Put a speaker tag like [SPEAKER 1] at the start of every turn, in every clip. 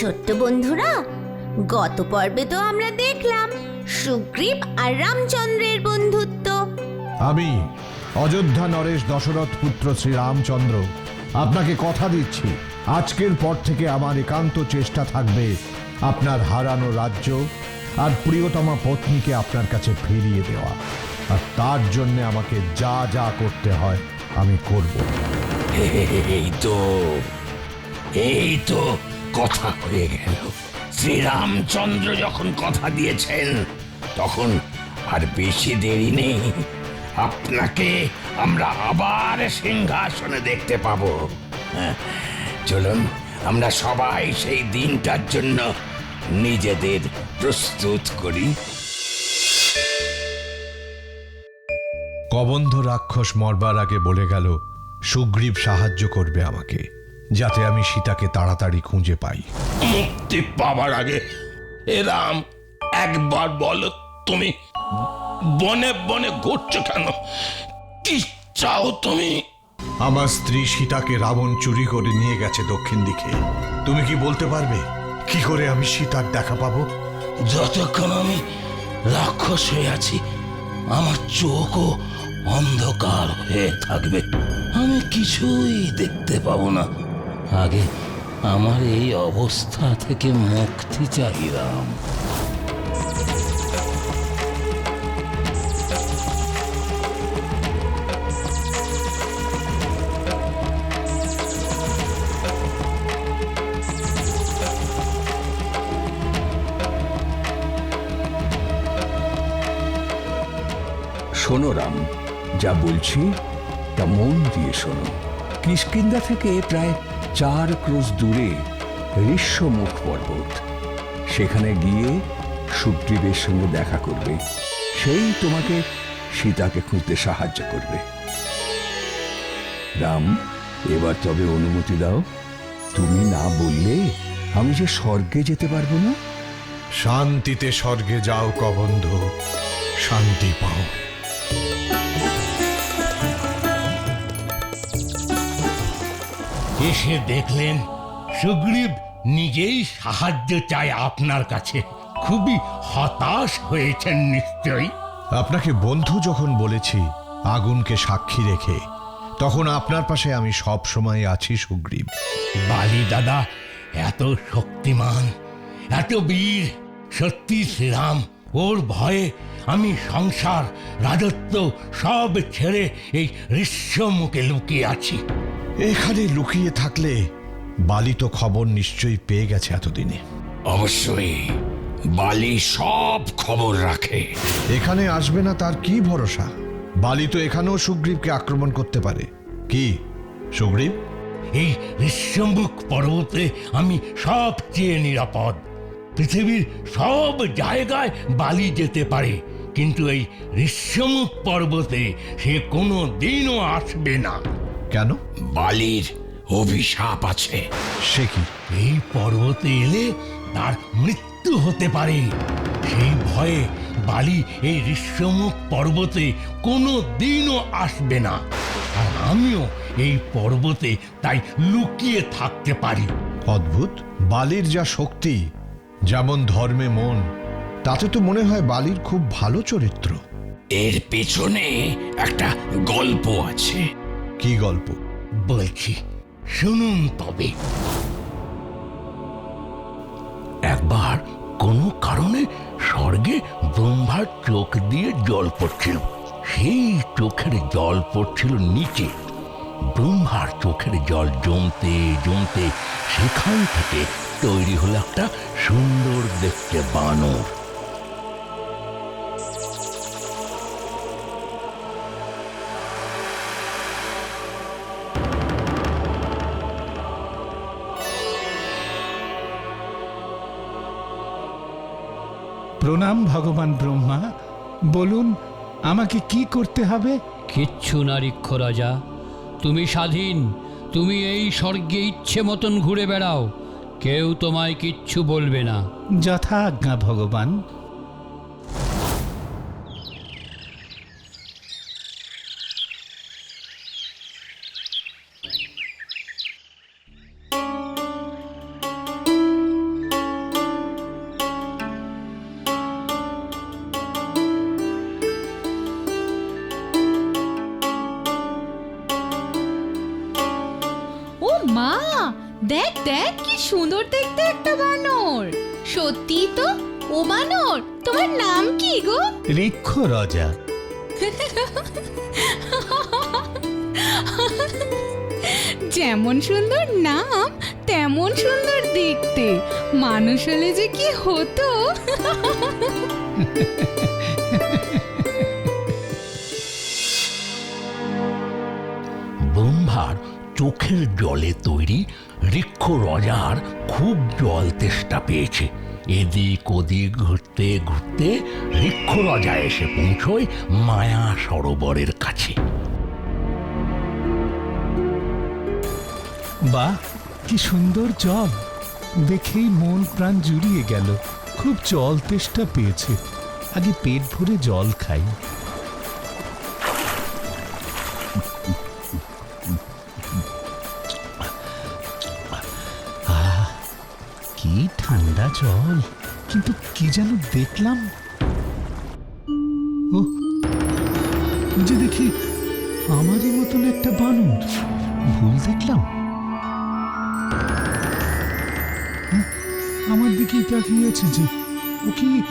[SPEAKER 1] ছোট্ট বন্ধুরা গত পর্বে তো আমরা দেখলাম সুগ্রীব আর রামচন্দ্রের বন্ধুত্ব।
[SPEAKER 2] আমি অযোধ্যা নরেশ দশরথ পুত্র শ্রীরামচন্দ্র আপনাকে কথা দিচ্ছি। আজকের পর থেকে আমার একান্ত চেষ্টা থাকবে আপনার হারানো রাজ্য আর প্রিয়তমা পত্নীকে আপনার কাছে ফিরিয়ে দেওয়া। আর তার জন্য আমাকে যা যা করতে হয় আমি করব।
[SPEAKER 3] এই তো এই তো কথা হয়ে গেল। শ্রীরামচন্দ্র যখন কথা দিয়েছেন তখন আর বেশি দেরি নেই। আপনাকে আমরা আবার সিংহাসনে দেখতে পাব। হ্যাঁ, চলুন আমরা সবাই সেই দিনটার জন্য নিজেদের প্রস্তুত করি।
[SPEAKER 2] কবন্ধ রাক্ষস মরবার আগে বলে গেল সুগ্রীব সাহায্য করবে আমাকে। যাতে আমি সীতাকে তাড়াতাড়ি খুঁজে পাই।
[SPEAKER 3] মুক্তি পাবার আগে এ রাম একবার বলো তুমি বনে বনে ঘুরছো কেন? কি চাও তুমি?
[SPEAKER 2] আমার স্ত্রী সীতাকে রাবণ চুরি করে নিয়ে গেছে দক্ষিণ দিকে। তুমি কি বলতে পারবে? কি করে আমি সীতার দেখা পাবো?
[SPEAKER 3] যতক্ষণ আমি রাক্ষস হয়ে আছি আমার চোখও অন্ধকার হয়ে থাকবে। আমি কিছুই দেখতে পাবো না। আগে আমার এই অবস্থা থেকে মুক্তি চাই রাম
[SPEAKER 4] শোনো রাম, যা বলছি, তা মন দিয়ে শোনো। কিষ্কিন্দা থেকে প্রায় চার ক্রোশ দূরে ঋষ্যমুখ পর্বত। সেখানে গিয়ে সুগ্রীবের সঙ্গে দেখা করবে। সেই তোমাকে সীতাকে খুঁজতে সাহায্য করবে। রাম, এবার তবে অনুমতি দাও। তুমি না বললে আমি যে স্বর্গে যেতে পারব না?
[SPEAKER 2] শান্তিতে স্বর্গে যাও কবন্ধ। শান্তি পাও।
[SPEAKER 5] এসে দেখলেন সুগ্রীব নিজেই সাহায্য চায় আপনার কাছে। খুবই হতাশ হয়েছেন নিশ্চয়ই।
[SPEAKER 2] আপনাকে বন্ধু যখন বলেছি আগুনকে সাক্ষী রেখে তখন আপনার পাশে আমি সব সময় আছি সুগ্রীব।
[SPEAKER 5] বালি দাদা এত শক্তিমান এত বীর সত্যি শ্রীরাম ওর ভয়ে আমি সংসার রাজত্ব সব ছেড়ে এই ঋষ্যমুখে লুকিয়ে আছি।
[SPEAKER 2] এখানে লুকিয়ে থাকলে বালি তো খবর নিশ্চয়ই পেয়ে গেছে এতদিনে।
[SPEAKER 3] অবশ্যই বালি সব খবর রাখে।
[SPEAKER 2] এখানে আসবে না তার কি ভরসা? বালি তো এখানেও সুগ্রীবকে আক্রমণ করতে পারে। কি? সুগ্রীব?
[SPEAKER 5] এই ঋষ্যমুখ পর্বতে আমি সবচেয়ে নিরাপদ। পৃথিবীর সব জায়গায় বালি যেতে পারে কিন্তু এই ঋষ্যমুখ পর্বতে সে কোনো দিনও আসবে না।
[SPEAKER 2] কেন?
[SPEAKER 3] বালির অভিশাপ আছে।
[SPEAKER 2] সে কি
[SPEAKER 5] এই পর্বতে এলে তার মৃত্যু হতে পারে? সেই ভয়ে বালি এই ঋষ্যমুখ পর্বতে কোনো দিনও আসবে না। আর আমিও এই পর্বতে তাই লুকিয়ে থাকতে পারি।
[SPEAKER 2] অদ্ভুত বালির যা শক্তি যেমন ধর্মে মন তাতে তো মনে হয় বালির খুব ভালো চরিত্র।
[SPEAKER 3] এর পেছনে একটা গল্প আছে।
[SPEAKER 2] কি গল্প?
[SPEAKER 5] বলছি। শুনুন তবে। একবার কোনো কারণে স্বর্গে ব্রহ্মার চোখ দিয়ে জল পড়ছিল। সেই চোখের জল পড়ছিল নিচে। ব্রহ্মার চোখের জল জমতে জমতে সেখান থেকে তৈরি হলো একটা সুন্দর দেখতে বানর।
[SPEAKER 6] প্রণাম ভগবান ব্রহ্মা। বলুন আমাকে কি করতে হবে?
[SPEAKER 7] কিচ্ছু নারীক্ষ রাজা তুমি স্বাধীন। তুমি এই স্বর্গে ইচ্ছে মতন ঘুরে বেড়াও। কেউ তোমায় কিচ্ছু বলবে না।
[SPEAKER 6] যথা আজ্ঞা ভগবান।
[SPEAKER 8] দেখ দেখ কি সুন্দর দেখতে একটা বানর। সত্যি তো? ও বানর তোমার নাম কি গো?
[SPEAKER 6] ঋক্ষ রাজা।
[SPEAKER 8] যেমন সুন্দর নাম তেমন সুন্দর দেখতে। মানুষ হলে যে কি হতো?
[SPEAKER 5] চোখের জলে তৈরি ঋক্ষ রজার খুব জল তেষ্টা পেয়েছে। এদিক ওদিক ঘুরতে ঘুরতে ঋক্ষ রজা এসে পৌঁছয় মায়া সরোবরের কাছে।
[SPEAKER 6] বাহ, কি সুন্দর জল। দেখেই মন প্রাণ জুড়িয়ে গেল। খুব জল তেষ্টা পেয়েছে। আগে পেট ভরে জল খাই। জল? কিন্তু কি যেন দেখলাম? ও যে দেখি আমারই মতন একটা বানর। ভুল দেখলাম? হ্যাঁ, আমার দিকেই তাকিয়ে আছে যে ও কি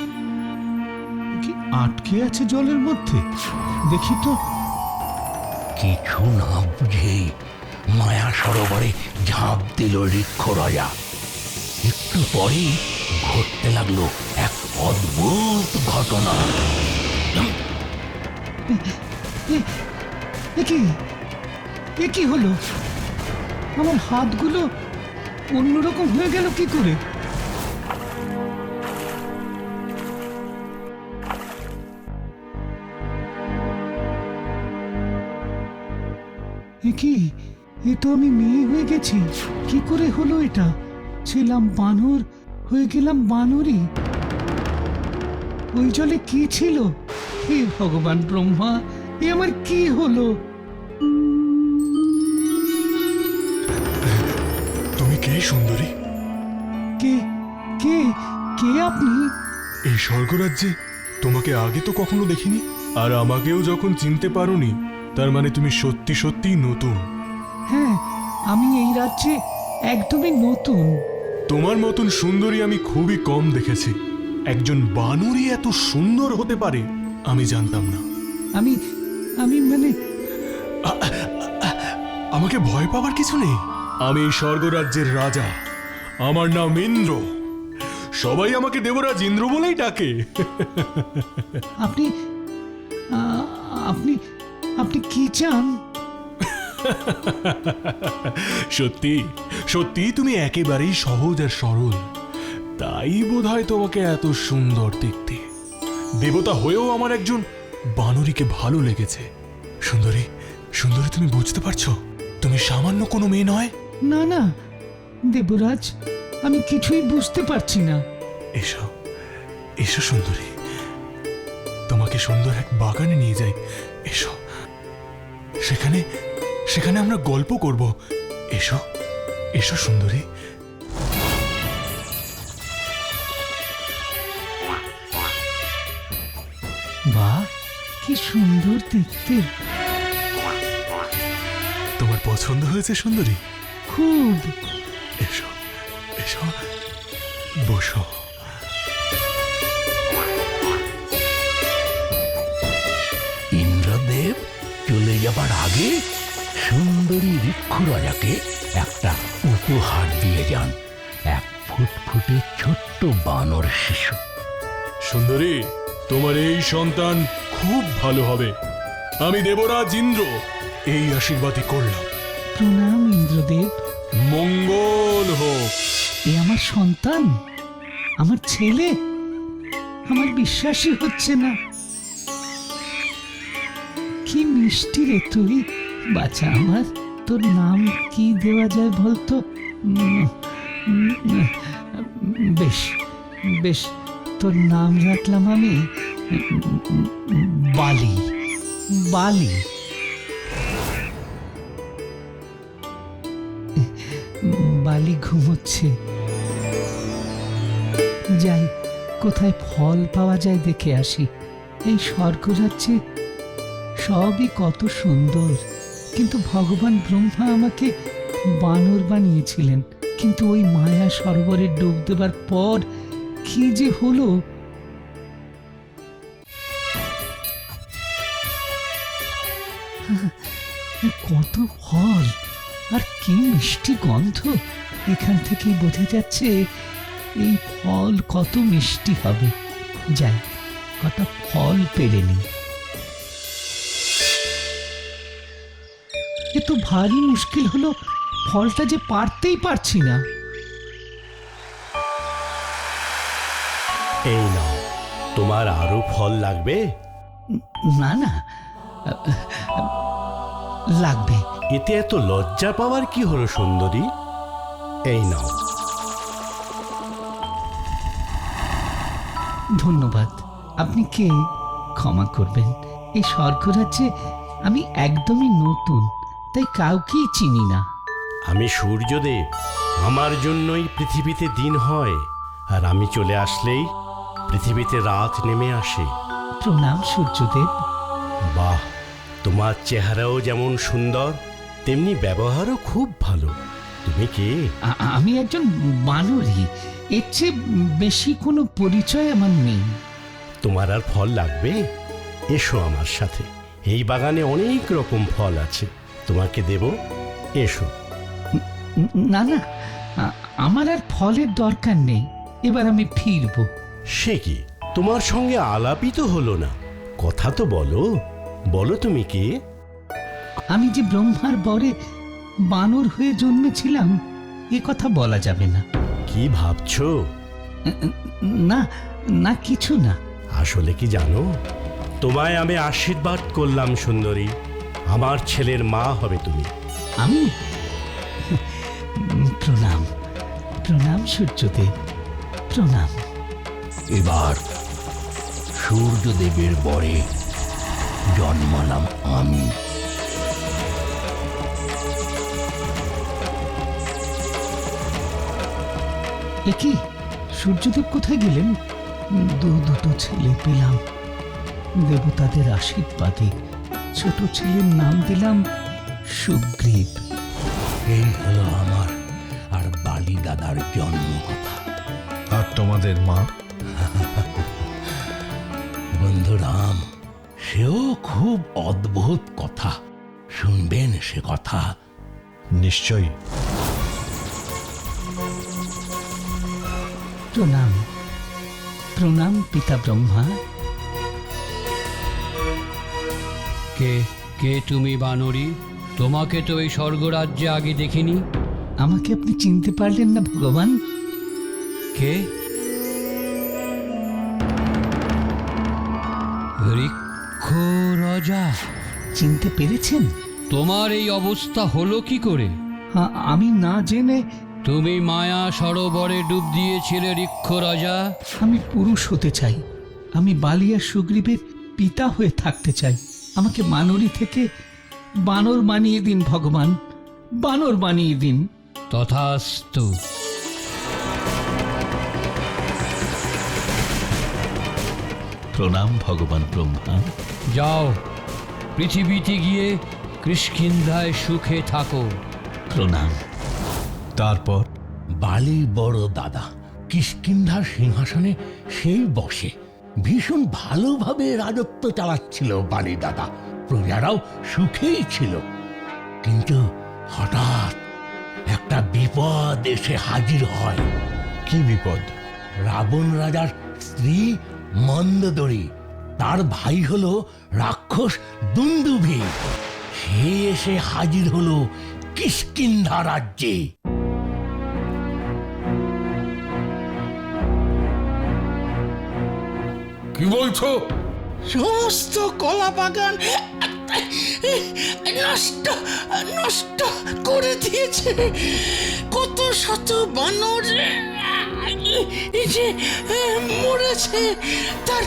[SPEAKER 6] কি আটকে আছে জলের মধ্যে? দেখি তো।
[SPEAKER 5] কিছু না বুঝেই মায়া সরোবরে ঝাঁপ দিল ঋক্ষ রাজা একটু পরেই ঘটতে লাগল এক অদ্ভুত ঘটনা।
[SPEAKER 6] কি? এ কি হলো? আমার হাতগুলো অন্যরকম হয়ে গেল কি করে? কি? এ তো আমি মেয়ে হয়ে গেছি। কি করে হলো এটা? ছিলাম বানর হয়ে গেলাম বানরি। ওই জলে কি ছিল? হে ভগবান ব্রহ্মা এ আমার কি হলো?
[SPEAKER 9] তুমি কে সুন্দরী?
[SPEAKER 6] কে কে কে আপনি?
[SPEAKER 9] এই স্বর্গরাজ্যে তোমাকে আগে তো কখনো দেখিনি আর আমাকেও যখন চিনতে পারোনি তার মানে তুমি সত্যি সত্যিই নতুন।
[SPEAKER 6] হ্যাঁ আমি এই রাজ্যে একদমই নতুন।
[SPEAKER 9] তোমার মতন সুন্দরী আমি খুবই কম দেখেছি। একজন বানরই এত সুন্দর হতে পারে আমি জানতাম না।
[SPEAKER 6] আমি আমি মানে
[SPEAKER 9] আমাকে ভয় পাওয়ার কিছু নেই? আমি স্বর্গরাজ্যের রাজা। আমার নাম ইন্দ্র। সবাই আমাকে দেবরাজ ইন্দ্র বলেই ডাকে।
[SPEAKER 6] আপনি আপনি আপনি কি চান?
[SPEAKER 9] সত্যি সত্যি তুমি একেবারেই সহজ আর সরল। তাই বোধহয় তোমাকে এত সুন্দর দেখতে। দেবতা হয়েও আমার একজন বানরীকে ভালো লেগেছে। সুন্দরী সুন্দরী তুমি বুঝতে পারছ? তুমি সামান্য কোনো মেয়ে নয়?
[SPEAKER 6] না না দেবরাজ আমি কিছুই বুঝতে পারছি না।
[SPEAKER 9] এসো এসো সুন্দরী। তোমাকে সুন্দর এক বাগানে নিয়ে যাই। এসো সেখানে সেখানে আমরা গল্প করব। এসো এসো সুন্দরী।
[SPEAKER 6] বাহ কি সুন্দর দেখতে।
[SPEAKER 9] তোমার পছন্দ হয়েছে সুন্দরী?
[SPEAKER 6] খুব।
[SPEAKER 9] এসো এসো বসো।
[SPEAKER 5] ইন্দ্রদেব চলে যাবার আগে সুন্দরী ঋক্ষ রাজাকে একটা উপহার দিয়ে যান এক ফুটফুটে ছোট্ট বানর শিশু।
[SPEAKER 9] সুন্দরী তোমার এই সন্তান খুব ভালো হবে। আমি দেবরাজ ইন্দ্র এই আশীর্বাদই করলাম।
[SPEAKER 6] প্রণাম ইন্দ্রদেব।
[SPEAKER 9] মঙ্গল হোক।
[SPEAKER 6] এ আমার সন্তান আমার ছেলে। আমার বিশ্বাসই হচ্ছে না। কি মিষ্টি রে তুই। বাচ্চা আমার তোর নাম কি দেওয়া যায় বলতো? বেশ বেশ, তোর নাম রাখলাম আমি, বালি বালি। বালি ঘুমোচ্ছে। যাই, কোথায় ফল পাওয়া যায় দেখে আসি। এই স্বর্গরাজ্যে সবই কত সুন্দর। কিন্তু ভগবান ব্রহ্মা আমাকে বানর বানিয়েছিলেন। কিন্তু ওই মায়া সরোবরে ডুব দেবার পর কি যে হলো? কত ফল, আর কি মিষ্টি গন্ধ। এখান থেকেই বোঝা যাচ্ছে এই ফল কত মিষ্টি হবে। যাই, কটা ফল পেরে নি এ তো ভারী মুশকিল হলো ফলটা যে পারতেই পারছি না।
[SPEAKER 10] এই নাও তোমার আরও ফল লাগবে?
[SPEAKER 6] না না লাগবে।
[SPEAKER 10] এতে এত লজ্জা পাওয়ার কি হলো সুন্দরী? এই নাও।
[SPEAKER 6] ধন্যবাদ আপনি কে? ক্ষমা করবেন। এই স্বর্গরাজ্যে আমি একদমই নতুন। তাই কাউকেই চিনি না।
[SPEAKER 10] আমি সূর্যদেব আমার জন্যই পৃথিবীতে দিন হয় আর আমি চলে আসলেই পৃথিবীতে রাত নেমে আসে।
[SPEAKER 6] প্রণাম সূর্যদেব।
[SPEAKER 10] বাহ তোমার চেহারাও যেমন সুন্দর তেমনি ব্যবহারও খুব ভালো। তুমি কে?
[SPEAKER 6] আ- আমি একজন বানরই এর চেয়ে বেশি কোনো পরিচয় আমার নেই।
[SPEAKER 10] তোমার আর ফল লাগবে? এসো আমার সাথে। এই বাগানে অনেক রকম ফল আছে। তোমাকে দেব? এসো।
[SPEAKER 6] না না আমার আর ফলের দরকার নেই। এবার আমি ফিরবো।
[SPEAKER 10] সে কি? তোমার সঙ্গে আলাপই তো হলো না। কথা তো বলো। বলো তুমি কে?
[SPEAKER 6] আমি যে ব্রহ্মার বরে বানর হয়ে জন্মেছিলাম এ কথা বলা যাবে না।
[SPEAKER 10] কি ভাবছ?
[SPEAKER 6] না না কিছু না।
[SPEAKER 10] আসলে কি জানো? তোমায় আমি আশীর্বাদ করলাম সুন্দরী। আমার ছেলের মা হবে তুমি।
[SPEAKER 6] আমি? প্রণাম। প্রণাম সূর্যদেব। প্রণাম।
[SPEAKER 5] এবার সূর্যদেবের বরে জন্মালাম আমি।
[SPEAKER 6] এ কি? সূর্যদেব কোথায় গেলেন? দু দুটো ছেলে পেলাম। দেবতাদের আশীর্বাদে ছোট ছেলের নাম দিলাম সুগ্রীব
[SPEAKER 5] এই হলো আমার আর বালি দাদার জন্ম কথা।
[SPEAKER 2] আর তোমাদের মা?
[SPEAKER 5] বন্ধু রাম সেও খুব অদ্ভুত কথা। শুনবেন সে কথা।
[SPEAKER 2] নিশ্চয়ই।
[SPEAKER 6] প্রণাম। প্রণাম পিতা ব্রহ্মা।
[SPEAKER 7] কে কে তুমি বানরি তোমাকে তো এই স্বর্গরাজ্যে আগে দেখিনি।
[SPEAKER 6] আমাকে আপনি চিনতে পারলেন না ভগবান।
[SPEAKER 7] কে? ঋক্ষ রাজা।
[SPEAKER 6] চিনতে পেরেছেন?
[SPEAKER 7] তোমার এই অবস্থা হলো কি করে?
[SPEAKER 6] আ- আমি না জেনে
[SPEAKER 7] তুমি মায়া সরোবরে ডুব দিয়েছিলে ঋক্ষ রাজা।
[SPEAKER 6] আমি পুরুষ হতে চাই। আমি বালিয়া সুগ্রীবের পিতা হয়ে থাকতে চাই। আমাকে মানরী থেকে বানর বানিয়ে দিন ভগবান। বানর বানিয়ে দিন।
[SPEAKER 7] তথাস্তু।
[SPEAKER 6] প্রণাম ভগবান ব্রহ্মা।
[SPEAKER 7] যাও পৃথিবীতে গিয়ে কৃষ্কিন্ধায় সুখে থাকো।
[SPEAKER 6] প্রণাম।
[SPEAKER 2] তারপর
[SPEAKER 5] বালি বড় দাদা কিষ্কিন্ধার সিংহাসনে সেই বসে। ভীষণ ভালোভাবে রাজত্ব চালাচ্ছিল বালি দাদা প্রজারাও সুখেই ছিল। কিন্তু হঠাৎ একটা বিপদ এসে হাজির হয়।
[SPEAKER 2] কি বিপদ?
[SPEAKER 5] রাবণ রাজার স্ত্রী মন্দদরি, তার ভাই হলো রাক্ষস দুন্দুভি। সে এসে হাজির হলো কিষ্কিন্ধা রাজ্যে।
[SPEAKER 3] কি বলছো?
[SPEAKER 11] সমস্ত কলা বাগান নষ্ট নষ্ট করে দিয়েছে। কত শত বানর যে মরেছে তার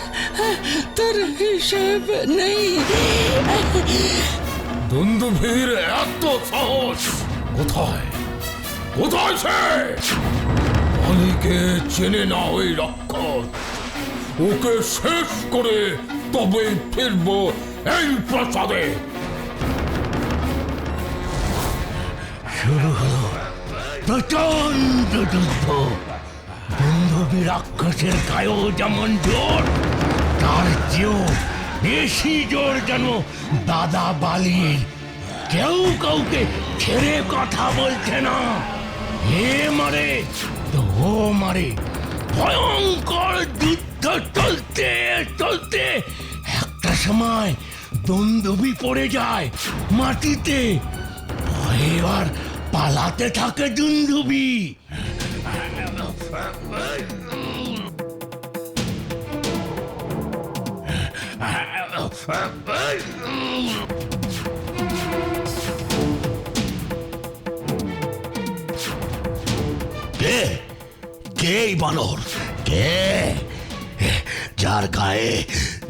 [SPEAKER 11] তার হিসেব নেই।
[SPEAKER 3] দুন্দুভীর এত সাহস কোথায়? কোথায় সে? অলিকে চেনে না ওই রক্ষস ওকে শেষ করে তবে ফিরবো এই প্রাসাদে।
[SPEAKER 5] শুরু হলো প্রচণ্ড যুদ্ধ। বন্ধবী রাক্ষসের গায়েও যেমন জোর, তার চেয়েও বেশি জোর যেন দাদা বালির কেউ কাউকে ছেড়ে কথা বলছে না। হে মারে, তো মারে, ভয়ঙ্কর চলতে চলতে। একটা সময় দন্দুবি পড়ে যায় মাটিতে। আর পালাতে থাকে দুন্দুবি। কে? কে বানর? কে? যার গায়ে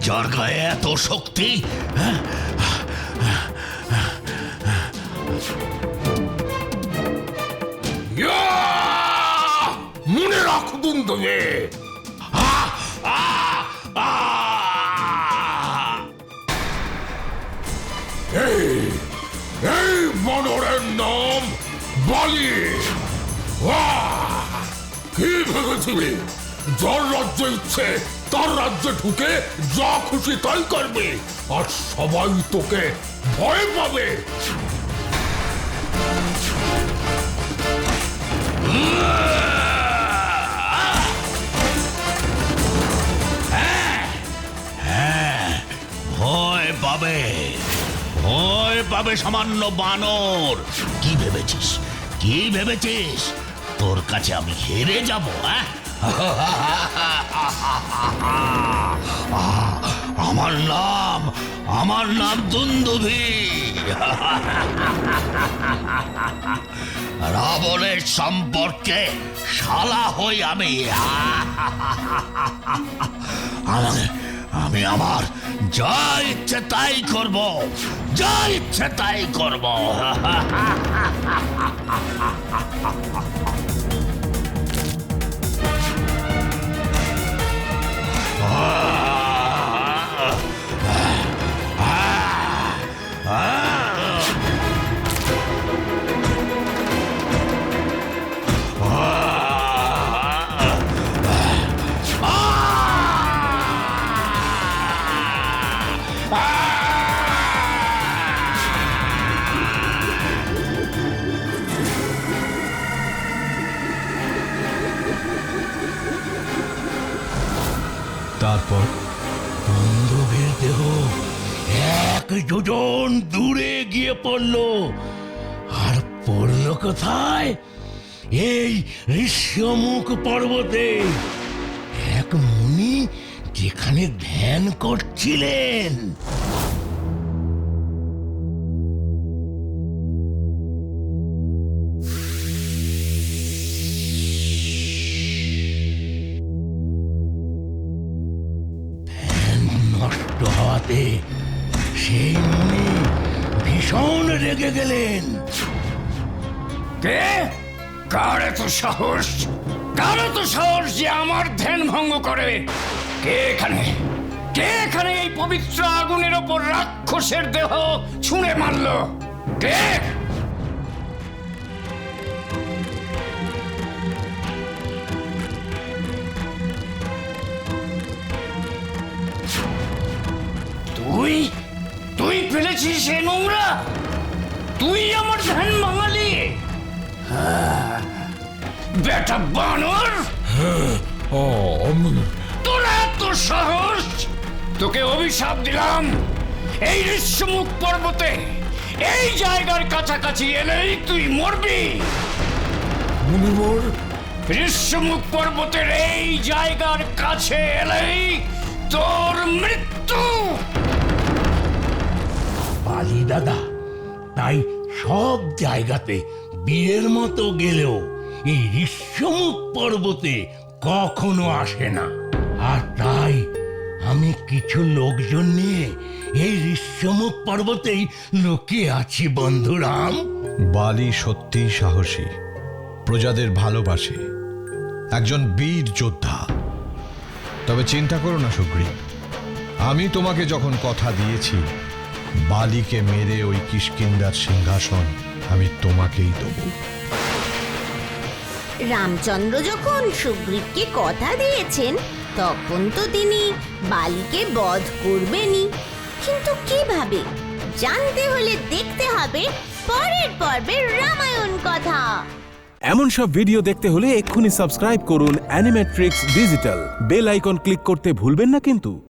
[SPEAKER 5] যার গায়ে এত শক্তি হ্যাঁ? মনে রাখুন তুমি! এই এই নাম বলি। কি ভেবেছিলি? যার রাজ্য ইচ্ছে। তার রাজ্যে ঢুকে যা খুশি তাই করবে, আর সবাই তোকে ভয় পাবে। ভয় পাবে ভয় পাবে সামান্য বানর। কি ভেবেছিস? কি ভেবেছিস? তোর কাছে আমি হেরে যাব হ্যাঁ? আমার নাম আমার নাম দুন্দুভি। রাবণের সম্পর্কে শালা হই আমি। আমাকে আমি আমার যা ইচ্ছে তাই করব, যা ইচ্ছে তাই করব। যোজন দূরে গিয়ে পড়ল। আর পড়ল কোথায়? এই ঋষ্যমুখ পর্বতে। এক মুনি যেখানে ধ্যান করছিলেন। রেগে গেলেন।
[SPEAKER 4] কে? কার এত সাহস? কার এত সাহস যে আমার ধ্যান ভঙ্গ করে? কে এখানে? কে এখানে এই পবিত্র আগুনের ওপর রাক্ষসের দেহ ছুঁড়ে মারল? কে? তুই? তুই ফেলেছিস সে নোংরা? তুই আমার ধ্যান বাঙালি? হ্যাঁ, বেটা বানর! তোর এত সাহস? তোকে অভিশাপ দিলাম। এই ঋষ্যমুখ পর্বতে এই জায়গার কাছাকাছি এলেই তুই মরবি। ঋষ্যমুখ পর্বতের এই জায়গার কাছে এলেই তোর মৃত্যু!
[SPEAKER 5] বালি দাদা তাই সব জায়গাতে বীরের মতো গেলেও এই ঋষ্যমুখ পর্বতে কখনো আসে না। আর তাই আমি কিছু লোকজন নিয়ে এই ঋষ্যমুখ পর্বতেই লুকিয়ে আছি, বন্ধুরাম।
[SPEAKER 2] বালি সত্যিই সাহসী, প্রজাদের ভালোবাসে, একজন বীর যোদ্ধা। তবে চিন্তা করো না, সুগ্রীব। আমি তোমাকে যখন কথা দিয়েছি বালিকে মেরে ওই কিষ্কিন্দার সিংহাসন
[SPEAKER 9] আমি তোমাকেই দেবো।
[SPEAKER 1] রামচন্দ্র যখন সুগ্রীবকে কথা দিয়েছেন তখন তো তিনি বালিকে বধ করবেনই। কিন্তু কীভাবে? জানতে হলে দেখতে হবে পরের পর্বের রামায়ণ কথা।
[SPEAKER 12] এমন সব ভিডিও দেখতে হলে এক্ষুনি সাবস্ক্রাইব করুন Animetrix digital. Bell icon click করতে ভুলবেন না কিন্তু।